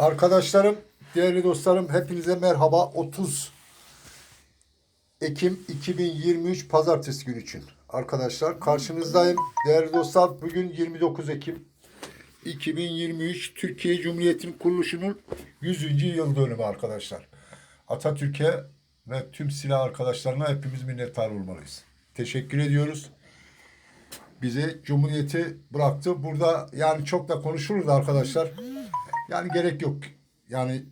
Arkadaşlarım, değerli dostlarım hepinize merhaba. 30 Ekim 2023 Pazartesi günü için. Arkadaşlar karşınızdayım. Değerli dostlar bugün 29 Ekim 2023 Türkiye Cumhuriyeti'nin kuruluşunun 100. yıl dönümü arkadaşlar. Atatürk'e ve tüm silah arkadaşlarına hepimiz minnettar olmalıyız. Teşekkür ediyoruz. Bize Cumhuriyeti bıraktı. Burada yani çok da konuşuruz arkadaşlar. Yani gerek yok. Yani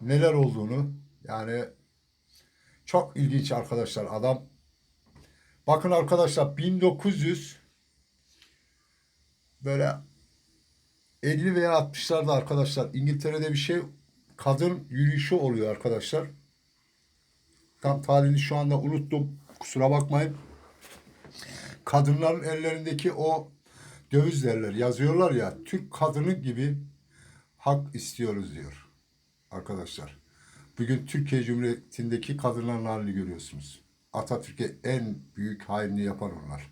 neler olduğunu yani çok ilginç arkadaşlar adam. Bakın arkadaşlar 1900 böyle 50 veya 60'larda arkadaşlar İngiltere'de bir şey kadın yürüyüşü oluyor arkadaşlar. Tam tarihini şu anda unuttum. Kusura bakmayın. Kadınların ellerindeki o döviz derler yazıyorlar ya Türk kadını gibi hak istiyoruz diyor arkadaşlar. Bugün Türkiye Cumhuriyeti'ndeki kadınların halini görüyorsunuz. Atatürk'e en büyük hainliği yapan onlar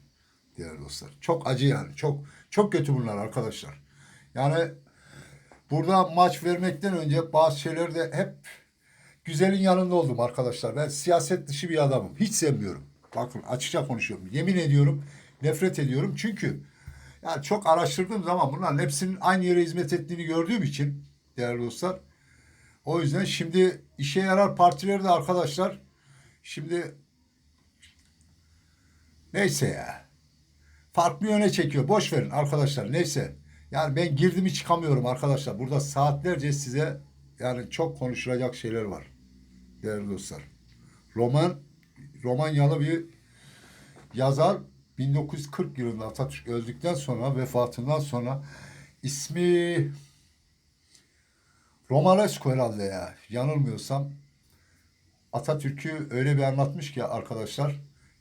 değerli dostlar. Çok acı yani. Çok çok kötü bunlar arkadaşlar. Yani burada maç vermekten önce bazı şeyler de hep güzelin yanında oldum arkadaşlar. Ben siyaset dışı bir adamım. Hiç sevmiyorum. Bakın açıkça konuşuyorum. Yemin ediyorum nefret ediyorum. Çünkü yani çok araştırdığım zaman bunların hepsinin aynı yere hizmet ettiğini gördüğüm için değerli dostlar. O yüzden şimdi işe yarar partileri de arkadaşlar şimdi neyse ya farklı yöne çekiyor. Boş verin arkadaşlar neyse. Yani ben girdim çıkamıyorum arkadaşlar. Burada saatlerce size yani çok konuşulacak şeyler var. Değerli dostlar. Roman Romanyalı bir yazar 1940 yılında Atatürk öldükten sonra vefatından sonra ismi Romanesco herhalde ya. Yanılmıyorsam Atatürk'ü öyle bir anlatmış ki arkadaşlar.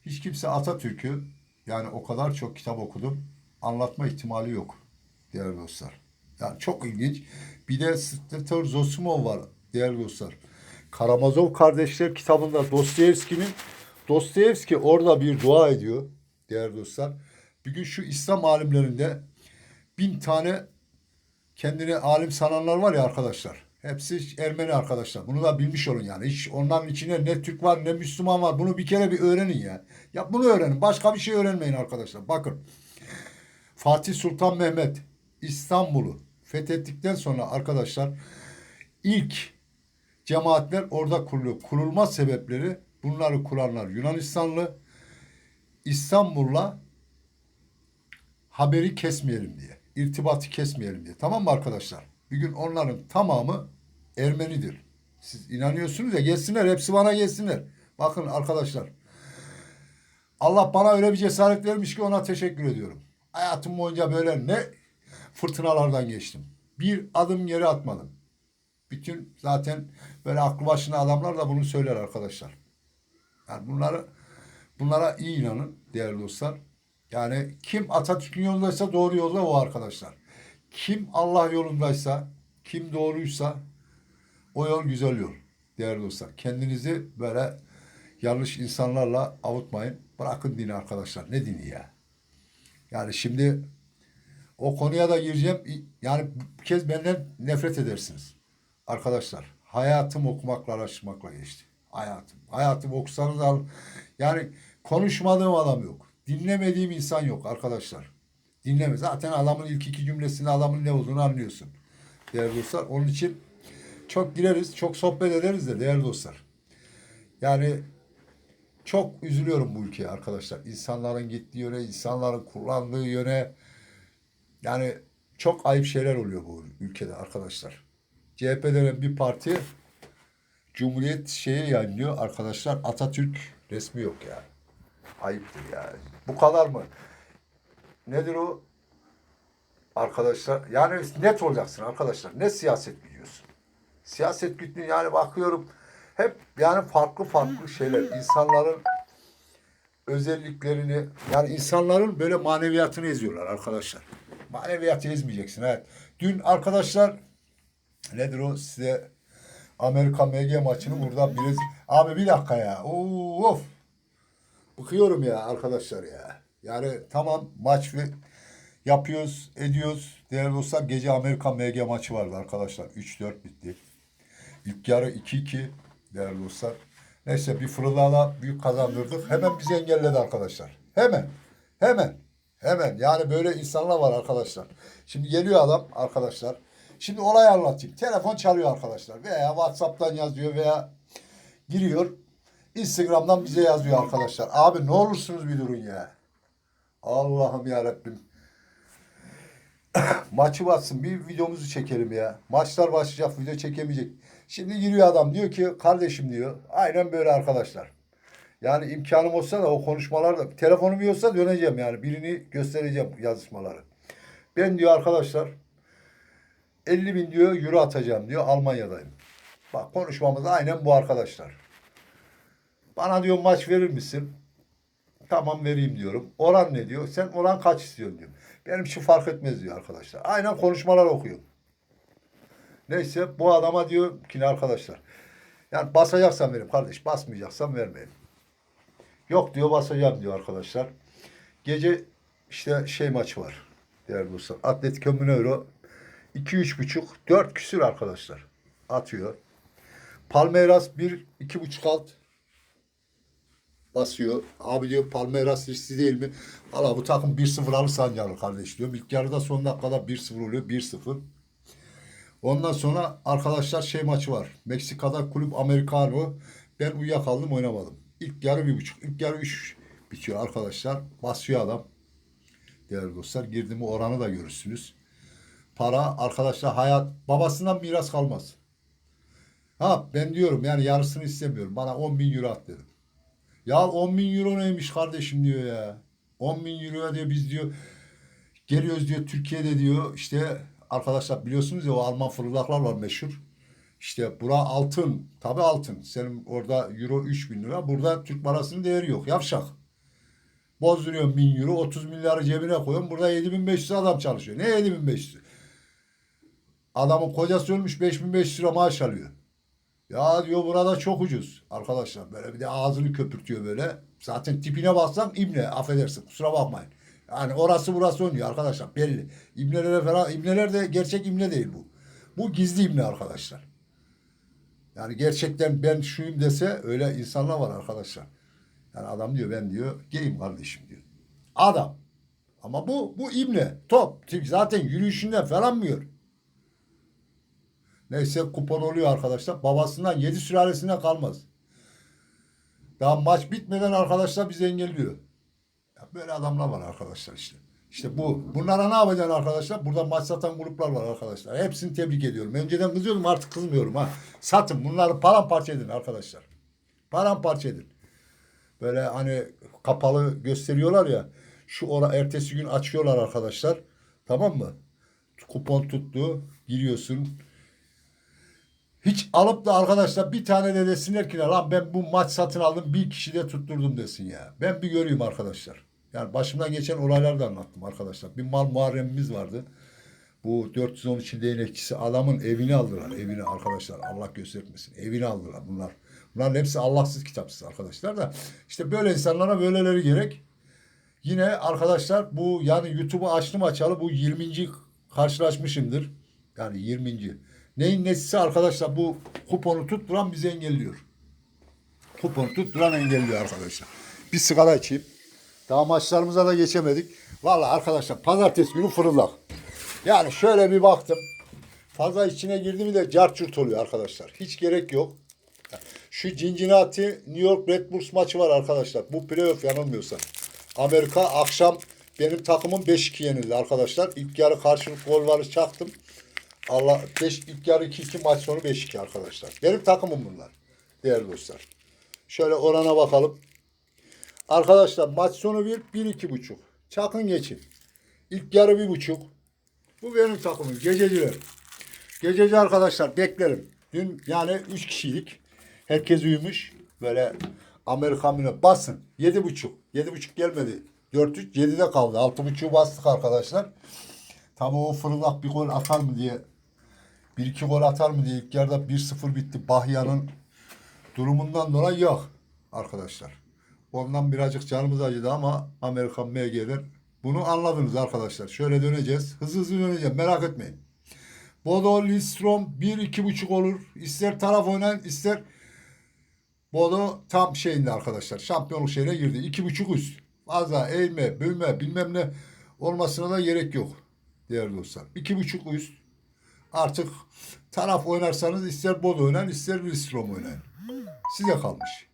Hiç kimse Atatürk'ü yani o kadar çok kitap okudum anlatma ihtimali yok değerli dostlar. Yani çok ilginç. Bir de Stentor Zosimov var değerli dostlar. Karamazov kardeşler kitabında Dostoyevski'nin Dostoyevski orada bir dua ediyor değerli dostlar. Bir gün şu İslam alimlerinde bin tane kendini alim sananlar var ya arkadaşlar. Hepsi Ermeni arkadaşlar. Bunu da bilmiş olun yani. Hiç onların içine ne Türk var ne Müslüman var. Bunu bir kere bir öğrenin ya. Ya bunu öğrenin. Başka bir şey öğrenmeyin arkadaşlar. Bakın. Fatih Sultan Mehmet İstanbul'u fethettikten sonra arkadaşlar ilk cemaatler orada kuruluyor. Kurulma sebepleri bunları kuranlar Yunanistanlı İstanbul'la haberi kesmeyelim diye. irtibatı kesmeyelim diye. Tamam mı arkadaşlar? Bir gün onların tamamı Ermenidir. Siz inanıyorsunuz ya gelsinler hepsi bana gelsinler. Bakın arkadaşlar. Allah bana öyle bir cesaret vermiş ki ona teşekkür ediyorum. Hayatım boyunca böyle ne fırtınalardan geçtim. Bir adım geri atmadım. Bütün zaten böyle aklı başına adamlar da bunu söyler arkadaşlar. Yani bunları bunlara iyi inanın değerli dostlar. Yani kim Atatürk'ün yolundaysa doğru yolda o arkadaşlar. Kim Allah yolundaysa, kim doğruysa o yol güzel yol değerli dostlar. Kendinizi böyle yanlış insanlarla avutmayın. Bırakın dini arkadaşlar. Ne dini ya? Yani şimdi o konuya da gireceğim. Yani bu kez benden nefret edersiniz. Arkadaşlar hayatım okumakla araştırmakla geçti. Hayatım. Hayatım okusanız al. Yani konuşmadığım adam yok. Dinlemediğim insan yok arkadaşlar. Dinleme. Zaten adamın ilk iki cümlesinde adamın ne olduğunu anlıyorsun. Değerli dostlar. Onun için çok gireriz, çok sohbet ederiz de değerli dostlar. Yani çok üzülüyorum bu ülkeye arkadaşlar. İnsanların gittiği yöne, insanların kullandığı yöne. Yani çok ayıp şeyler oluyor bu ülkede arkadaşlar. CHP denen bir parti Cumhuriyet şeyi yayınlıyor arkadaşlar. Atatürk resmi yok ya. Ayıptır ya. Bu kadar mı? Nedir o? Arkadaşlar yani net olacaksın arkadaşlar. Ne siyaset biliyorsun? Siyaset güttüğün yani bakıyorum hep yani farklı farklı şeyler. insanların özelliklerini yani insanların böyle maneviyatını eziyorlar arkadaşlar. Maneviyatı ezmeyeceksin evet. Dün arkadaşlar nedir o size Amerika MG maçını burada biraz abi bir dakika ya. Oo, of. Bıkıyorum ya arkadaşlar ya. Yani tamam maç ve Yapıyoruz, ediyoruz. Değerli dostlar gece Amerika MG maçı vardı arkadaşlar. 3-4 bitti. İlk yarı 2-2 değerli dostlar. Neyse bir fırlağla büyük kazandırdık. Hemen bizi engelledi arkadaşlar. Hemen. Hemen. Hemen. Yani böyle insanlar var arkadaşlar. Şimdi geliyor adam arkadaşlar. Şimdi olayı anlatayım. Telefon çalıyor arkadaşlar. Veya Whatsapp'tan yazıyor veya giriyor. Instagram'dan bize yazıyor arkadaşlar. Abi ne olursunuz bir durun ya. Allah'ım ya Rabbim. Maçı batsın bir videomuzu çekelim ya. Maçlar başlayacak video çekemeyecek. Şimdi giriyor adam diyor ki kardeşim diyor. Aynen böyle arkadaşlar. Yani imkanım olsa da o konuşmalarda telefonum yoksa döneceğim yani birini göstereceğim yazışmaları. Ben diyor arkadaşlar 50 bin diyor euro atacağım diyor Almanya'dayım. Bak konuşmamız aynen bu arkadaşlar. Bana diyor maç verir misin? Tamam vereyim diyorum. Oran ne diyor? Sen oran kaç istiyorsun diyor. Benim için fark etmez diyor arkadaşlar. Aynen konuşmalar okuyor. Neyse bu adama diyor ki arkadaşlar. Yani basacaksan verim kardeş. Basmayacaksan vermeyin. Yok diyor basacağım diyor arkadaşlar. Gece işte şey maçı var. Değerli dostlar. Atletico Mineiro 2 buçuk 4 küsür arkadaşlar. Atıyor. Palmeiras 1 2,5 alt basıyor. Abi diyor Palmeiras riskli değil mi? Valla bu takım 1-0 alırsan yanır kardeş diyor. İlk yarıda son dakikada 1-0 oluyor. 1-0. Ondan sonra arkadaşlar şey maçı var. Meksika'da kulüp Americano. Ben uyuyakaldım oynamadım. İlk yarı bir buçuk. İlk yarı üç bitiyor arkadaşlar. Basıyor adam. Değerli dostlar girdi mi oranı da görürsünüz. Para arkadaşlar hayat babasından miras kalmaz. Ha ben diyorum yani yarısını istemiyorum. Bana 10 bin euro at dedim. Ya 10 bin euro neymiş kardeşim diyor ya. 10 bin euroya diyor biz diyor geliyoruz diyor Türkiye'de diyor işte arkadaşlar biliyorsunuz ya o Alman fırlaklar var meşhur. İşte bura altın. Tabi altın. Senin orada euro 3 bin lira. Burada Türk parasının değeri yok. Yavşak. Bozduruyorsun 1000 euro 30 milyarı cebine koyuyorsun. Burada 7500 adam çalışıyor. Ne 7500? Adamın kocası ölmüş 5500 lira maaş alıyor. Ya diyor burada çok ucuz. Arkadaşlar böyle bir de ağzını köpürtüyor böyle. Zaten tipine baksan ibne affedersin kusura bakmayın. Yani orası burası oynuyor arkadaşlar belli. İbnelere falan ibneler de gerçek ibne değil bu. Bu gizli ibne arkadaşlar. Yani gerçekten ben şuyum dese öyle insanlar var arkadaşlar. Yani adam diyor ben diyor geyim kardeşim diyor. Adam. Ama bu bu ibne top. Zaten yürüyüşünden falan mı yiyor? Neyse kupon oluyor arkadaşlar. Babasından yedi sülalesinden kalmaz. Daha maç bitmeden arkadaşlar bizi engelliyor. Ya böyle adamlar var arkadaşlar işte. İşte bu. Bunlara ne yapacaksın arkadaşlar? Burada maç satan gruplar var arkadaşlar. Hepsini tebrik ediyorum. Önceden kızıyordum artık kızmıyorum ha. Satın. Bunları paramparça edin arkadaşlar. Paramparça edin. Böyle hani kapalı gösteriyorlar ya. Şu ora ertesi gün açıyorlar arkadaşlar. Tamam mı? Kupon tuttu. Giriyorsun. Hiç alıp da arkadaşlar bir tane de desinler ki lan ben bu maç satın aldım bir kişi de tutturdum desin ya. Ben bir göreyim arkadaşlar. Yani başımdan geçen olaylar da anlattım arkadaşlar. Bir mal muharremimiz vardı. Bu 413 değnekçisi adamın evini aldılar. Evini arkadaşlar Allah göstermesin. Evini aldılar bunlar. Bunların hepsi Allahsız kitapsız arkadaşlar da. İşte böyle insanlara böyleleri gerek. Yine arkadaşlar bu yani YouTube'u açtım açalı bu 20. karşılaşmışımdır. Yani 20. Neyin nesisi arkadaşlar bu kuponu tutturan bizi engelliyor. Kuponu tutturan engelliyor arkadaşlar. Bir sigara içeyim. Daha maçlarımıza da geçemedik. Vallahi arkadaşlar pazartesi günü fırıldak. Yani şöyle bir baktım. Fazla içine girdi mi de carçurt oluyor arkadaşlar. Hiç gerek yok. Şu Cincinnati New York Red Bulls maçı var arkadaşlar. Bu playoff yanılmıyorsam. Amerika akşam benim takımım 5-2 yenildi arkadaşlar. İlk yarı karşılık golları çaktım. Allah 5 ilk yarı 2-2 maç sonu 5-2 arkadaşlar. Benim takımım bunlar. Değerli dostlar. Şöyle orana bakalım. Arkadaşlar maç sonu 1 1 2 buçuk. Çakın geçin. İlk yarı bir buçuk. Bu benim takımım. Gececiler. Gececi arkadaşlar beklerim. Dün yani 3 kişiydik. Herkes uyumuş. Böyle Amerikan bile basın. 7 buçuk. 7 buçuk gelmedi. 4-3 7'de kaldı. 6 buçuğu bastık arkadaşlar. Tam o fırlak bir gol atar mı diye bir iki gol atar mı diye ilk yarıda 1-0 bitti. Bahya'nın durumundan dolayı yok arkadaşlar. Ondan birazcık canımız acıdı ama Amerikan MG'ler Bunu anladınız arkadaşlar. Şöyle döneceğiz. Hızlı hızlı döneceğim. Merak etmeyin. Bodo Lindstrom 1-2,5 olur. İster taraf oynayan ister Bodo tam şeyinde arkadaşlar. Şampiyonluk şeyine girdi. 2,5 üst. Fazla eğme, büyüme bilmem ne olmasına da gerek yok. Değerli dostlar. 2,5 üst. Artık taraf oynarsanız ister Bodo oynayın ister Lindstrom oynayın. Size kalmış.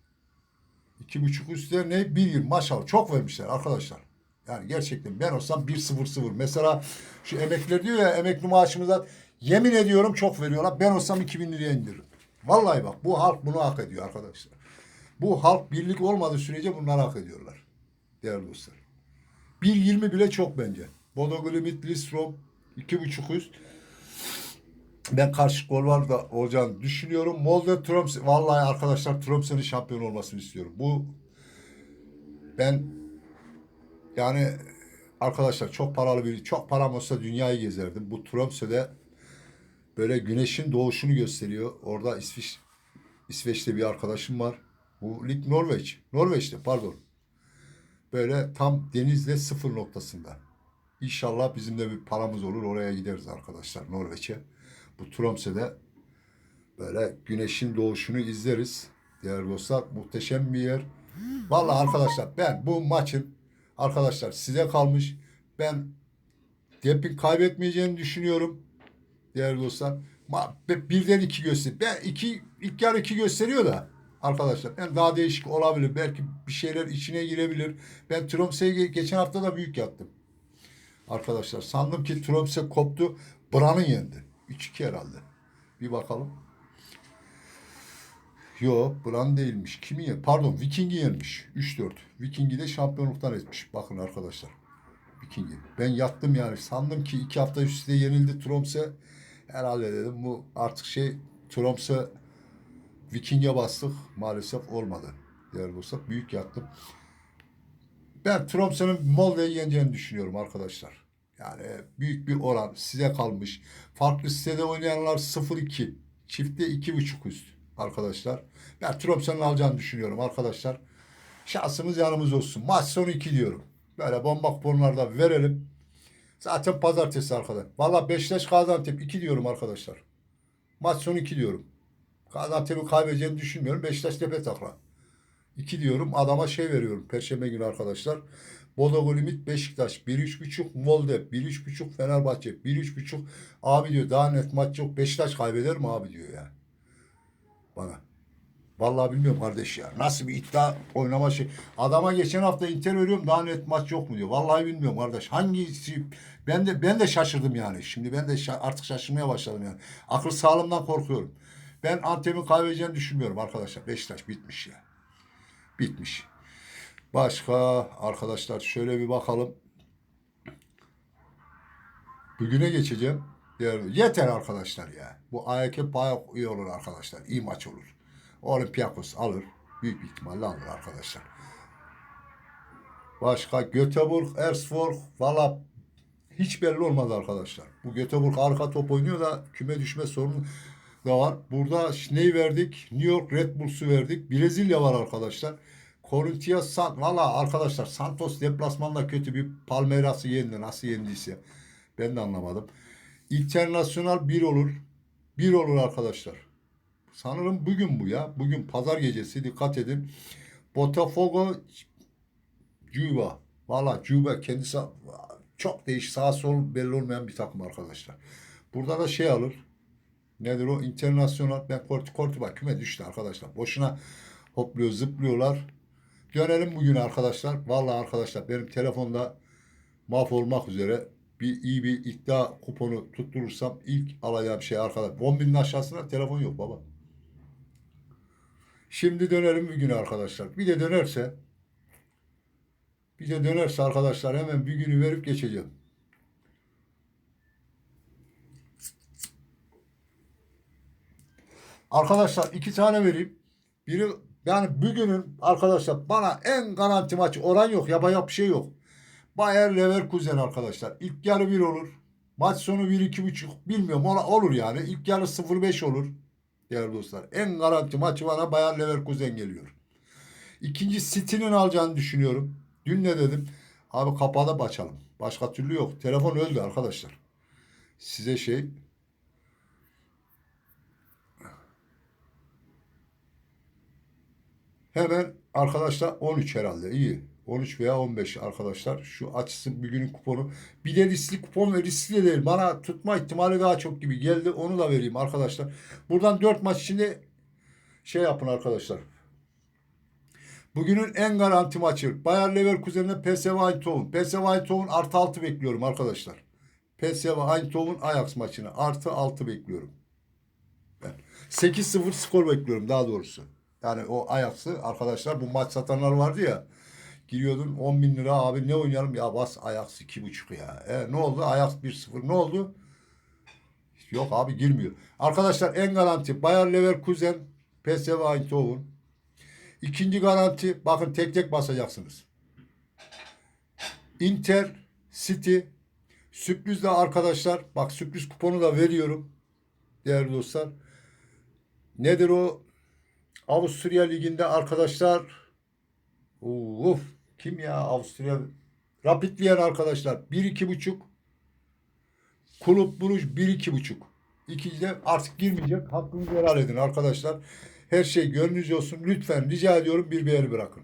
İki buçuk üstler ne? Bir yıl maşallah çok vermişler arkadaşlar. Yani gerçekten ben olsam 1-0-0. Mesela şu emekliler diyor ya emekli maaşımıza yemin ediyorum çok veriyorlar. Ben olsam 2000 liraya indiririm. Vallahi bak bu halk bunu hak ediyor arkadaşlar. Bu halk birlik olmadığı sürece bunları hak ediyorlar. Değerli dostlar. 1.20 bile çok bence. Bodo Glimit, Listrom 2.5 üst. Ben karşı gol var da olacağını düşünüyorum. Molde Tromsø vallahi arkadaşlar Tromsø'nün şampiyon olmasını istiyorum. Bu ben yani arkadaşlar çok paralı bir çok param olsa dünyayı gezerdim. Bu Tromsø'de böyle güneşin doğuşunu gösteriyor. Orada İsviç İsveç'te bir arkadaşım var. Bu lig Norveç. Norveç'te pardon. Böyle tam denizle sıfır noktasında. İnşallah bizim de bir paramız olur. Oraya gideriz arkadaşlar Norveç'e. Bu Tromsø'de böyle güneşin doğuşunu izleriz. Değerli dostlar muhteşem bir yer. Vallahi arkadaşlar ben bu maçın arkadaşlar size kalmış. Ben Dep'in kaybetmeyeceğini düşünüyorum. Değerli dostlar. Ma- Birden iki göster. Ben iki, ilk yarı iki gösteriyor da arkadaşlar. Ben daha değişik olabilir. Belki bir şeyler içine girebilir. Ben Tromsø'ye ge- geçen hafta da büyük yattım. Arkadaşlar sandım ki Tromsø koptu. Bran'ı yendi. 3-2 herhalde. Bir bakalım. Yo, Bran değilmiş. Kimi yen? Pardon, Viking'i yenmiş. 3-4. Viking'i de şampiyonluktan etmiş. Bakın arkadaşlar. Viking'i. Ben yattım yani. Sandım ki iki hafta üst üste yenildi Tromsø. Herhalde dedim bu artık şey Tromsø Viking'e bastık. Maalesef olmadı. Değerli dostlar. Büyük yattım. Ben Tromsø'nün Molde'yi yeneceğini düşünüyorum arkadaşlar. Yani büyük bir oran size kalmış. Farklı sitede oynayanlar 0-2. Çiftte 2.5 üst arkadaşlar. Ben Tromsø'nün alacağını düşünüyorum arkadaşlar. Şansımız yanımız olsun. Maç sonu 2 diyorum. Böyle bomba kuponlarda verelim. Zaten pazartesi arkadaşlar. Valla Beşiktaş Gaziantep 2 diyorum arkadaşlar. Maç sonu 2 diyorum. Gaziantep'i kaybedeceğini düşünmüyorum. Beşiktaş tepe takla. 2 diyorum. Adama şey veriyorum. Perşembe günü arkadaşlar. Bodo limit Beşiktaş 1-3.5 Molde 1-3.5 Fenerbahçe 1-3.5 abi diyor daha net maç yok Beşiktaş kaybeder mi abi diyor ya bana. Vallahi bilmiyorum kardeş ya. Nasıl bir iddia oynama şey. Adama geçen hafta Inter veriyorum daha net maç yok mu diyor. Vallahi bilmiyorum kardeş. Hangisi ben de ben de şaşırdım yani. Şimdi ben de şa- artık şaşırmaya başladım yani. Akıl sağlığımdan korkuyorum. Ben Antep'in kaybedeceğini düşünmüyorum arkadaşlar. Beşiktaş bitmiş ya. Bitmiş. Başka arkadaşlar şöyle bir bakalım. Bugüne geçeceğim. Yeter arkadaşlar ya. Bu AYK bayağı iyi olur arkadaşlar. İyi maç olur. Olympiakos alır. Büyük bir ihtimalle alır arkadaşlar. Başka Göteborg, Ersborg valla hiç belli olmaz arkadaşlar. Bu Göteborg arka top oynuyor da küme düşme sorunu da var. Burada neyi verdik? New York Red Bulls'u verdik. Brezilya var arkadaşlar. Corinthians San valla arkadaşlar Santos deplasmanda kötü bir Palmeiras'ı yendi. Nasıl yendiyse. Ben de anlamadım. Internasyonal bir olur. Bir olur arkadaşlar. Sanırım bugün bu ya. Bugün pazar gecesi dikkat edin. Botafogo Cuba. Valla Cuba kendisi çok değişik sağ sol belli olmayan bir takım arkadaşlar. Burada da şey alır. Nedir o? İnternasyonel. Ben Korti Korti bak küme düştü arkadaşlar. Boşuna hopluyor zıplıyorlar. Dönelim bugün arkadaşlar. Valla arkadaşlar benim telefonda mahvolmak üzere bir iyi bir iddia kuponu tutturursam ilk alacağım şey arkadaşlar. 10 binin aşağısına telefon yok baba. Şimdi dönelim bugüne arkadaşlar. Bir de dönerse bir de dönerse arkadaşlar hemen bir günü verip geçeceğim. Arkadaşlar iki tane vereyim. Biri yani bugünün arkadaşlar bana en garanti maçı oran yok. Yapacak bir şey yok. Bayer Leverkusen arkadaşlar. İlk yarı 1 olur. Maç sonu 1-2,5 bilmiyorum ola- olur yani. İlk yarı 0-5 olur. Değerli dostlar. En garanti maçı bana Bayer Leverkusen geliyor. İkinci City'nin alacağını düşünüyorum. Dün ne dedim? Abi kapalı açalım. Başka türlü yok. Telefon öldü arkadaşlar. Size şey Hemen arkadaşlar 13 herhalde iyi. 13 veya 15 arkadaşlar. Şu açsın bir günün kuponu. Bir de riskli kupon ve riskli de değil. Bana tutma ihtimali daha çok gibi geldi. Onu da vereyim arkadaşlar. Buradan 4 maç içinde şey yapın arkadaşlar. Bugünün en garanti maçı. Bayer Leverkusen'le PSV Eindhoven. PSV Eindhoven artı 6 bekliyorum arkadaşlar. PSV Eindhoven Ajax maçını artı 6 bekliyorum. Ben 8-0 skor bekliyorum daha doğrusu. Yani o Ajax'ı arkadaşlar bu maç satanlar vardı ya. Giriyordun 10 bin lira abi ne oynayalım ya bas Ajax 2.5 ya. E, ne oldu Ajax 1-0 ne oldu? Yok abi girmiyor. Arkadaşlar en garanti Bayer Leverkusen PSV Eindhoven. İkinci garanti bakın tek tek basacaksınız. Inter City sürpriz de arkadaşlar bak sürpriz kuponu da veriyorum değerli dostlar. Nedir o? Avusturya Ligi'nde arkadaşlar Uf, kim ya Avusturya Rapid Wien arkadaşlar 1-2.5 Kulüp Bruj 1-2.5 İkincide artık girmeyecek. Hakkınızı helal edin arkadaşlar. Her şey gönlünüzce olsun. Lütfen rica ediyorum bir beğeni bırakın.